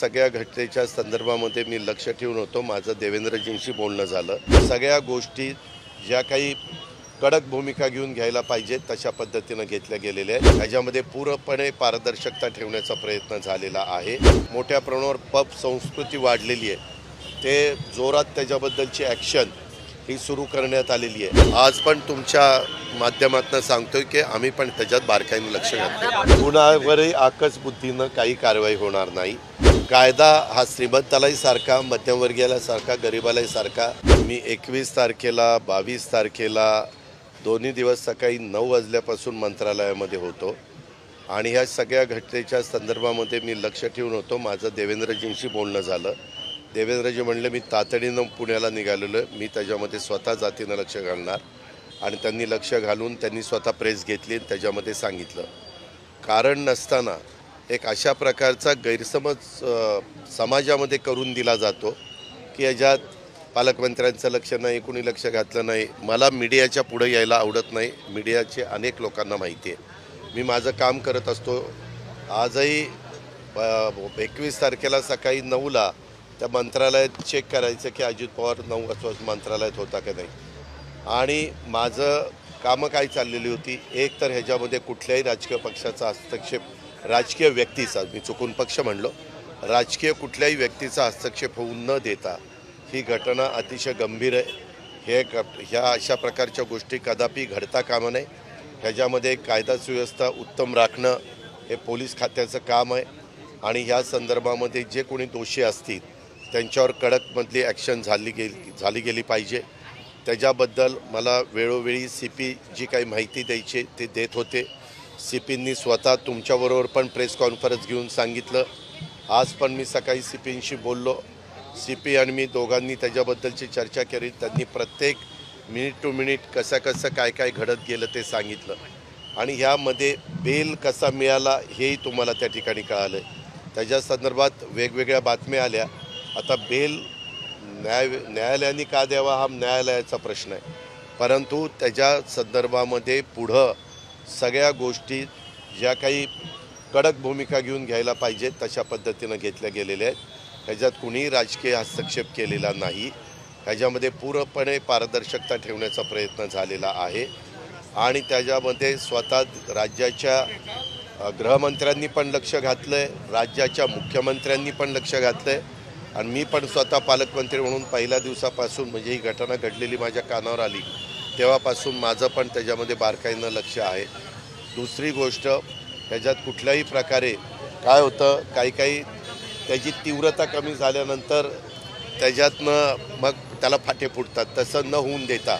सगळ्या घटनेच्या संदर्भामध्ये मी लक्ष ठेवून होतो. माझं देवेंद्रजींशी बोलणं झालं. सगळ्या गोष्टी ज्या काही कडक भूमिका घेऊन घ्यायला पाहिजेत तशा पद्धतीनं घेतल्या गेलेल्या आहेत. त्याच्यामध्ये पूर्णपणे पारदर्शकता ठेवण्याचा प्रयत्न झालेला आहे. मोठ्या प्रमाणावर पब संस्कृती वाढलेली आहे. ते जोरात त्याच्याबद्दलची ॲक्शन ही सुरू करण्यात आलेली आहे. आज पण तुमच्या माध्यमातून सांगतोय की आम्ही पण त्याच्यात बारकाईने लक्ष घातलं कुणावरही आकस बुद्धीनं काही कारवाई होणार नाही. कायदा हा श्रीमंतालाही सारखा मध्यमवर्गीयाला सारखा गरिबालाही सारखा. मी एकवीस तारखेला बावीस तारखेला दोन्ही दिवस सकाळी नऊ वाजल्यापासून मंत्रालयामध्ये होतो. आणि ह्या सगळ्या घटनेच्या संदर्भामध्ये मी लक्ष ठेवून होतो. माझं देवेंद्रजींशी बोलणं झालं. देवेंद्रजी म्हणले मी तातडीनं पुण्याला निघालेलो आहे. मी त्याच्यामध्ये स्वतः जातीनं लक्ष घालणार. आणि त्यांनी लक्ष घालून त्यांनी स्वतः प्रेस घेतली आणि त्याच्यामध्ये सांगितलं. कारण नसताना एक अशा प्रकारचा गैरसमज समाजामध्ये करून दिला जातो की याच्यात पालकमंत्र्यांचं लक्ष नाही कुणी लक्ष घातलं नाही. मला मीडियाच्या पुढे यायला आवडत नाही. मीडियाचे अनेक लोकांना माहिती आहे. मी माझं काम करत असतो. आजही एकवीस तारखेला सकाळी नऊला त्या मंत्रालयात चेक करायचं की अजित पवार नऊ वाजता मंत्रालयात होता का नाही. आणि माझं कामं काय चाललेली होती एक तर ह्याच्यामध्ये कुठल्याही राजकीय पक्षाचा हस्तक्षेप राजकीय व्यक्तीचा मी चुकून पक्ष म्हणलो राजकीय कुठल्याही व्यक्तीचा हस्तक्षेप होऊ न देता ही घटना अतिशय गंभीर आहे. हे ग ह्या अशा प्रकारच्या गोष्टी कदापि घडता कामा नये. ह्याच्यामध्ये कायदा सुव्यवस्था उत्तम राखणं हे पोलीस खात्याचं काम आहे. आणि ह्या संदर्भामध्ये जे कोणी दोषी असतील त्यांच्यावर कडकमधली ॲक्शन झाली गेली झाली गेली पाहिजे. त्याच्याबद्दल मला वेळोवेळी सी पी जी काही माहिती द्यायची ते देत होते. सी पींनी स्वतः तुमच्याबरोबर पण प्रेस कॉन्फरन्स घेऊन सांगितलं. आज पण मी सकाळी सी पींशी बोललो. सी पी आणि मी दोघांनी त्याच्याबद्दलची चर्चा केली. त्यांनी प्रत्येक मिनिट टू मिनिट कसं कसं काय काय घडत गेलं ते सांगितलं. आणि ह्यामध्ये बेल कसा मिळाला हेही तुम्हाला त्या ठिकाणी कळालं त्याच्या संदर्भात वेगवेगळ्या बातम्या आल्या. आता बेल न्याय न्यायालयाने का द्यावा हा न्यायालयाचा प्रश्न आहे. परंतु त्याच्या संदर्भामध्ये पुढं सगळ्या गोष्टी ज्या काही कडक भूमिका घेऊन घ्यायला पाहिजेत तशा पद्धतीनं घेतल्या गेलेल्या आहेत. ह्याच्यात कुणीही राजकीय हस्तक्षेप केलेला नाही. ह्याच्यामध्ये पूर्णपणे पारदर्शकता ठेवण्याचा प्रयत्न झालेला आहे. आणि त्याच्यामध्ये स्वतः राज्याच्या गृहमंत्र्यांनी पण लक्ष घातलं आहे राज्याच्या मुख्यमंत्र्यांनी पण लक्ष घातलं आहे आणि मी पण स्वतः पालकमंत्री म्हणून पहिल्या दिवसापासून म्हणजे ही घटना घडलेली माझ्या कानावर आली तेव्हापासून माझं पण त्याच्यामध्ये बारकाईनं लक्ष आहे. दुसरी गोष्ट त्याच्यात कुठल्याही प्रकारे काय होतं काही काही त्याची तीव्रता कमी झाल्यानंतर त्याच्यातनं मग त्याला फाटे फुटतात तसं न होऊन देता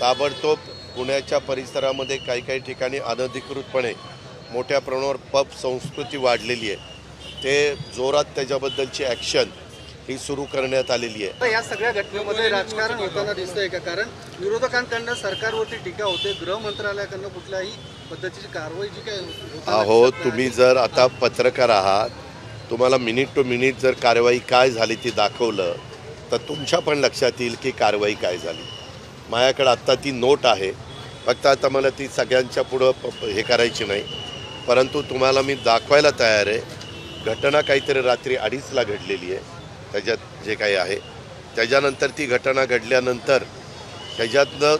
ताबडतोब पुण्याच्या परिसरामध्ये काही काही ठिकाणी अनधिकृतपणे मोठ्या प्रमाणावर पब संस्कृती वाढलेली आहे. ते जोरात त्याच्याबद्दलची ॲक्शन ही सुरू करण्यात आलेली आहे. या सगळ्या घटनेमध्ये राजकारण होताना दिसतंय का? कारण विरोधकांकडनं सरकारवरती टीका होते गृह मंत्रालयाकडनं कुठल्याही पद्धतीची कारवाई जी काय अहो. तुम्ही जर आता पत्रकार आहात तुम्हाला मिनिट टू मिनिट जर कारवाई काय झाली ती दाखवलं तर तुमच्या पण लक्षात येईल की कारवाई काय झाली. माझ्याकडे आत्ता ती नोट आहे. फक्त आता मला ती सगळ्यांच्या पुढं हे करायची नाही. परंतु तुम्हाला मी दाखवायला तयार आहे. घटना काहीतरी रात्री अडीचला घडलेली आहे. त्याच्यात जे काही आहे. त्याच्यानंतर ती घटना घडल्यानंतर त्याच्यातनं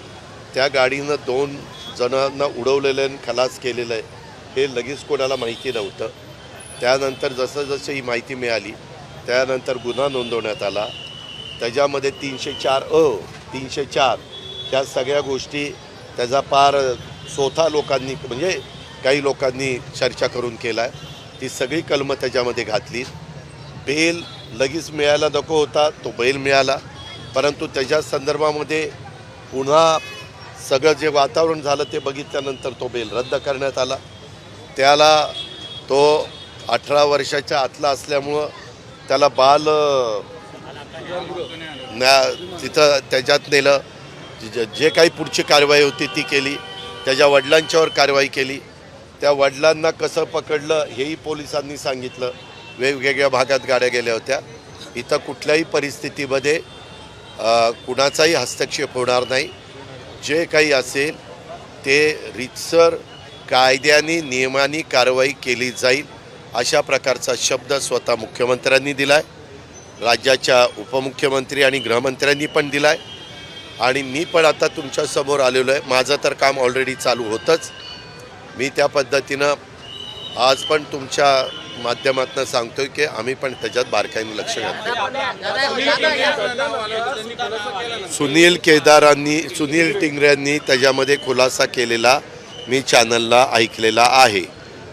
त्या गाडीनं दोन जणांना उडवलेलं आहे आणि खलास केलेलं आहे. हे लगेच कोणाला माहिती नव्हतं. त्यानंतर जसं जसं ही माहिती मिळाली त्यानंतर गुन्हा नोंदवण्यात आला. त्याच्यामध्ये तीनशे चार अ तीनशे चार ह्या सगळ्या गोष्टी त्याचा पार स्वतः लोकांनी म्हणजे काही लोकांनी चर्चा करून केला आहे ती सगळी कलमं त्याच्यामध्ये घातली बेल लगेच मिळायला नको होता तो बैल मिळाला. परंतु त्याच्या संदर्भामध्ये पुन्हा सगळं जे वातावरण झालं ते बघितल्यानंतर तो बैल रद्द करण्यात आला. त्याला तो अठरा वर्षाच्या आतला असल्यामुळं त्याला बाल न्या तिथं त्याच्यात नेलं. जे जे काही पुढची कारवाई होती ती केली. त्याच्या वडिलांच्यावर कारवाई केली. त्या वडिलांना कसं पकडलं हेही पोलिसांनी सांगितलं. वेगवेगळ्या भागात गाड्या गेल्या होत्या. इथं कुठल्याही परिस्थितीमध्ये कुणाचाही हस्तक्षेप होणार नाही. जे काही असेल ते रितसर कायद्याने नियमाने कारवाई केली जाईल अशा प्रकारचा शब्द स्वतः मुख्यमंत्र्यांनी दिला आहे राज्याच्या उपमुख्यमंत्री आणि गृहमंत्र्यांनी पण दिला आहे आणि मी पण आता तुमच्यासमोर आलेलो आहे. माझं तर काम ऑलरेडी चालू होतंच. मी त्या पद्धतीनं आज पण तुमच्या माध्यमातून सांगतोय की आम्ही पण त्याच्यात बारकाईने लक्ष घातलं सुनील केदारांनी सुनील टिंगऱ्यांनी त्याच्यामध्ये खुलासा केलेला मी चॅनलला ऐकलेला आहे.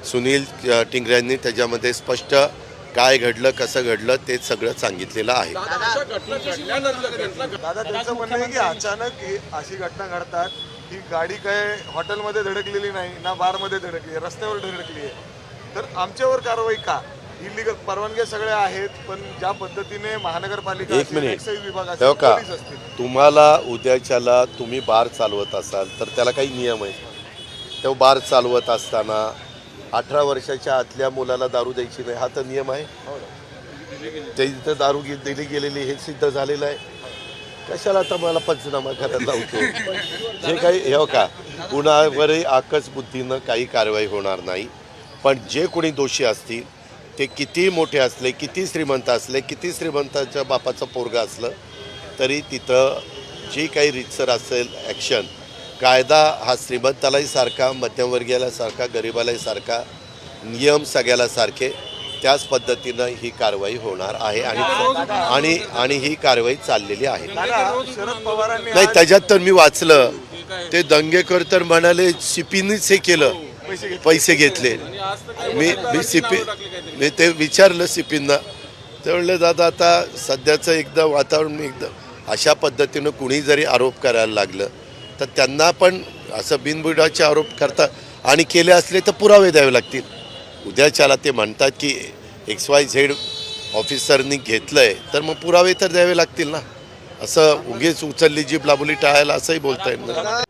सुनील टिंगऱ्यांनी त्याच्यामध्ये स्पष्ट काय घडलं कसं घडलं ते सगळं सांगितलेलं आहे. दादा त्यांचं म्हणणं आहे की अचानक अशी घटना घडतात ही गाडी काय हॉटेलमध्ये धडकलेली नाही ना बारमध्ये धडकली आहे रस्त्यावर धडकली आहे. तर आमच्यावर कारवाई का? इलिगल परवानग्या सगळ्या आहेत पण ज्या पद्धतीने महानगरपालिका एक असेल, मिनिट. एक्साईज विभाग असेल, तेव्हा का? पोलीस असतील. तुम्हाला उद्याच्याला तुम्ही बार चालवत असाल तर त्याला काही नियम आहे तेव्हा बार चालवत असताना अठरा वर्षाच्या आतल्या मुलाला दारू द्यायची नाही हा तर नियम आहे. ते इथं दारू गे- दिली गेलेली हे सिद्ध झालेलं आहे. कशाला आता मला पंचनामा करायला लावतो? जे काही हे का? कुणावरही आकस बुद्धीनं काही कारवाई होणार नाही. पण जे कोणी दोषी असतील ते किती मोठे असले किती श्रीमंत असले किती श्रीमंताच्या बापाचं पोरगा असलं तरी तिथं जी काही रितसर असेल ॲक्शन कायदा हा श्रीमंतालाही सारखा मध्यमवर्गीयाला सारखा गरिबालाही सारखा नियम सगळ्याला सारखे त्याच पद्धतीनं ही कारवाई होणार आहे आणि आणि आणि ही कारवाई चाललेली आहे. नाही त्याच्यात तर मी वाचलं. ते दंगेकर तर म्हणाले सिपीनीच हे केलं. पैसे घेतले. मी मी सीपी मी ते विचारलं सीपींना. ते म्हणलं दादा आता सध्याचं एकदम वातावरण एकदम अशा पद्धतीनं कुणी जरी आरोप करायला लागलं तर त्यांना पण असं बिनबुडाचे आरोप करता आणि केले असले तर पुरावे द्यावे लागतील. उद्याच्याला ते म्हणतात की एक्स वाय झेड ऑफिसरनी घेतलंय तर मग पुरावे तर द्यावे लागतील ना. असं उगीच उचलली जीप लाबुली टाळायला असंही बोलता येईल